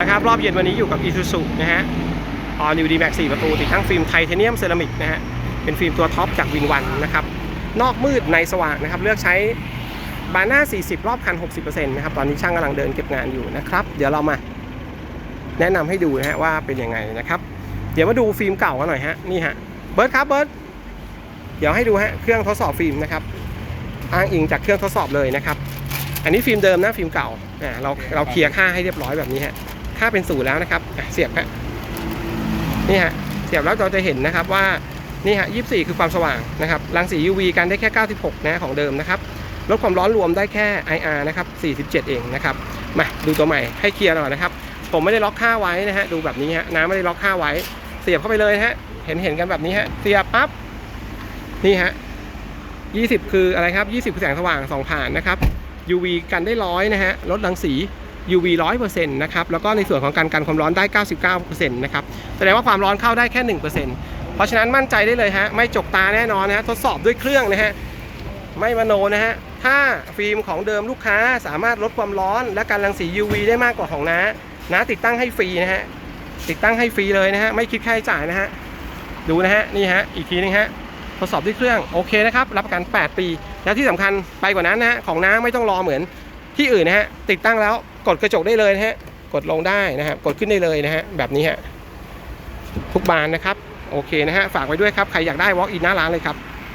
นะครับรอบเย็นวันนี้อยู่กับ i s u z u นะฮะออนิวดีแม็ก4ประตู ติดทั้งฟิล์มไทเทเนียมเซรามิกนะฮะ เป็นฟิล์มตัวท็อปจากวินวันนะครับ นอกมืดในสว่างนะครับ เลือกใช้บานหน้า 40 รอบคัน 60%นะครับ ตอนนี้ช่างกำลังเดินเก็บงานอยู่นะครับ เดี๋ยวเรามาแนะนำให้ดูนะฮะว่าเป็นยังไงนะครับ เดี๋ยวมาดูฟิล์มเก่ากันหน่อยฮะ นี่ฮะ เบิร์ดครับเบิร์ดเดี๋ยวให้ดูฮะ เครื่องทดสอบฟิล์มนะครับ อ้างอิงจากเครื่องทดสอบเลยนะครับ อันนี้ฟิล์มเดิมนะฟิล์มเก่าอ่าเราเราเคลียร์ค่าให้เรียบร้อยแบบนี้ฮะ ค่าเป็นศูนย์แล้วนะครับเสียบฮะนี่ฮะเสียบแล้วเราจะเห็นนะครับว่านี่ฮะ24คือความสว่างนะครับรังสี UV กันได้แค่ 96 นะของเดิมนะครับลดความร้อนรวมได้แค่ IR นะครับ 47 เองนะครับ มาดูตัวใหม่ให้เคลียร์หน่อยนะครับ ผมไม่ได้ล็อกค่าไว้นะฮะ ดูแบบนี้ฮะ น้ำไม่ได้ล็อกค่าไว้ เสียบเข้าไปเลยะฮะ เห็นเห็นกันแบบนี้ฮะ เสียบปั๊บ นี่ฮะ 20 คืออะไรครับ 20 คือแสงสว่างสองผ่านนะครับ UV กันได้ร้อยนะฮะ ลดรังสี UV ร้อยเปอร์เซ็นต์นะครับแล้วก็ในส่วนของการกันความร้อนได้ 99%นะครับแสดงว่าความร้อนเข้าได้แค่ 1%เพราะฉะนั้นมั่นใจได้เลยฮะไม่จกตาแน่นอนนะฮะทดสอบด้วยเครื่องนะฮะไม่มโนนะฮะถ้าฟิล์มของเดิมลูกค้าสามารถลดความร้อนและการรังสี UV ได้มากกว่าของน้าน้าติดตั้งให้ฟรีนะฮะติดตั้งให้ฟรีเลยนะฮะไม่คิดค่าใช้จ่ายนะฮะดูนะฮะนี่ฮะอีกทีนึงฮะทดสอบด้วยเครื่องโอเคนะครับรับประกัน 8 ปี แล้วที่สำคัญไปกว่านั้นนะฮะของน้าไม่ต้องรอเหมือนที่อื่นนะฮะติดตั้งแล้ว กดกระจกได้เลยนะฮะกดลงได้นะฮะกดขึ้นได้เลยนะฮะแบบนี้ฮะทุกบานนะครับโอเคนะฮะฝากไว้ด้วยครับใครอยากได้ walk in หน้าร้านเลยครับ